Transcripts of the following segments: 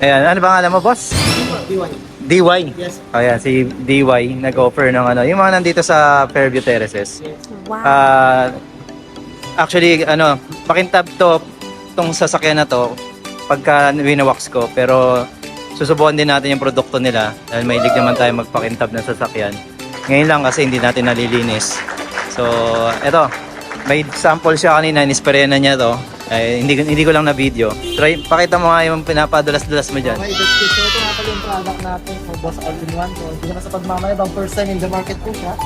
Ayan, ano ba alam mo, boss? D1. DY. Yes. Ayan, si DY nag-offer ng ano, yung mga nandito sa Fairview Terraces. Wow. Ah, actually, ano, pakintab to, tong sasakyan na to, pagka winawax ko, pero susubukan din natin yung produkto nila dahil may naman tayo magpakintab ng sasakyan. Ngayon lang kasi hindi natin nalilinis. So, eto, may sample siya kanina, nisprayan na niya to. Eh, hindi, hindi ko lang na video. Try, pakita mo nga yung pinapadulas-dulas mo dyan. Okay, that's it. So ito nga pala yung product natin for Boss All-in-One. So hindi naman sa pagmamayabang first time in the market po siya.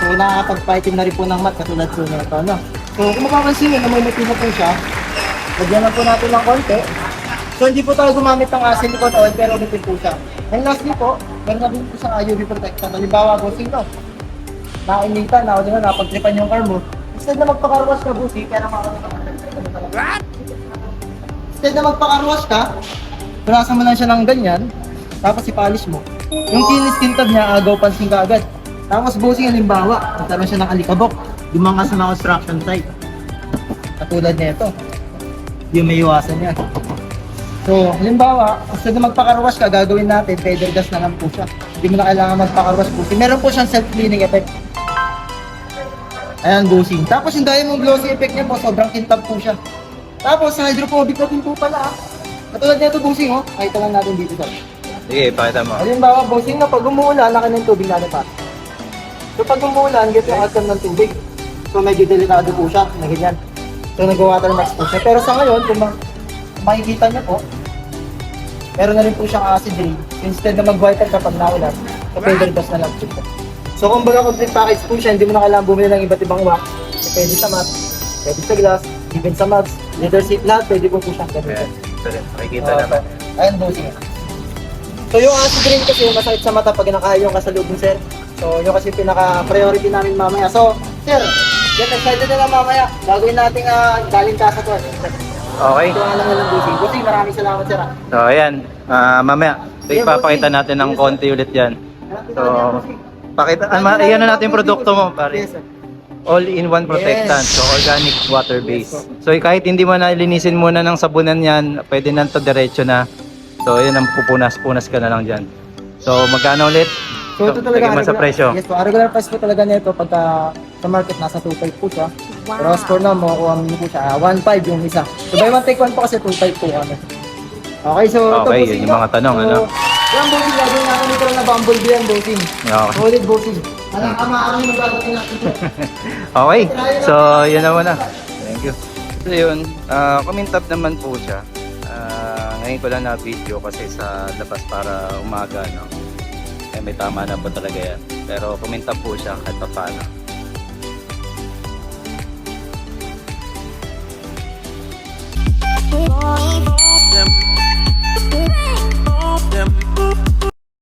So nakakapag-fighting na rin po ng mat katulad po na ito. No? So kung mapapansin nyo, namumuti na po siya. Lagyan lang po natin ng konti. So hindi po tayo gumamit ng uh, silicone oil pero umitin po siya. And lastly po, meron na din po sa UV protectant. Halimbawa po sino, nainitan na o ba, napagtripan yung car mo. Instead na magpakarwas ka, busi, kaya naman ako What? Instead na magpakarwas ka, punasan mo lang siya ng ganyan, tapos ipolish mo. Yung kinis tintab niya, agaw pansin ka agad. Tapos busing halimbawa, nagkaroon siya ng alikabok, dumanga sa mga construction site. Katulad nito. Yung may iwasan niya. So, halimbawa, gusto na magpakarwas ka, gagawin natin, feather gas na lang po siya. Hindi mo na kailangan magpakarwas po. Meron po siyang self-cleaning effect. Ayan, busing. Tapos yung diamond glossy effect niya po, sobrang kintab po siya. Tapos, sa hydrophobic na din po pala. ah. Katulad nito, busing, oh. Kahit lang natin dito sa. Sige, pakita mo. Halimbawa, bossing na pag umuulan, laki ng tubig na pa. So pag umuulan, get yung outcome ng tubig. So medyo delikado po siya, na ganyan. So nag-water max po siya. Pero sa ngayon, kung ma- makikita niyo po, meron na rin po siyang acid rain. Instead na mag-whiten kapag naulan, sa dust na lang po siya. So kung baga complete package po siya, hindi mo na kailangan bumili ng iba't ibang wax. So, pwede sa mat, pwede sa glass, even sa mugs, leather seat lahat, pwede po po siyang Ayan, gamitin. rin. Makikita Oo, naman. Ayan, bossing. So yung acid rain kasi masakit sa mata pag nakahay yung kasalubong sir. So yung kasi pinaka-priority namin mamaya. So, sir, get excited na lang mamaya. Gagawin natin uh, galing kasa to. Okay. Ito lang lang bossing. Bossing, maraming salamat sir. ah. So, ayan. Ah, mamaya, ipapakita natin ng konti ulit yan. So, pakita, ano, iyan na natin yung produkto mo, pare. Yes, sir. All-in-one protectant. So, organic water base. So, kahit hindi mo na linisin muna ng sabunan yan, pwede na to diretso na. So, yun ang pupunas-punas ka na lang dyan. So, magkano ulit? So ito talaga, lagyan mo sa regular- presyo. Yes po, ang regular price po talaga nito pagka sa market nasa 2.5 po siya. Pero as for now, makukuha mo po siya. ah, 1.5 yung isa. So buy one take one po kasi 2.5 po kami. Okay, so Okay, bossing, yun yung mga tanong, so, ano? Yan bossing, gagawin natin ito na bumblebee yan bossing. Okay. Solid bossing. Alam ka maaari yung gagawin natin. Okay. So, yun na. Thank you. So, yun. Uh, kumintab naman po siya. Ah, ngayon ko lang na video kasi sa labas para umaga, no? Eh, may tama na po talaga yan. Pero kumintab po siya kahit pa paano.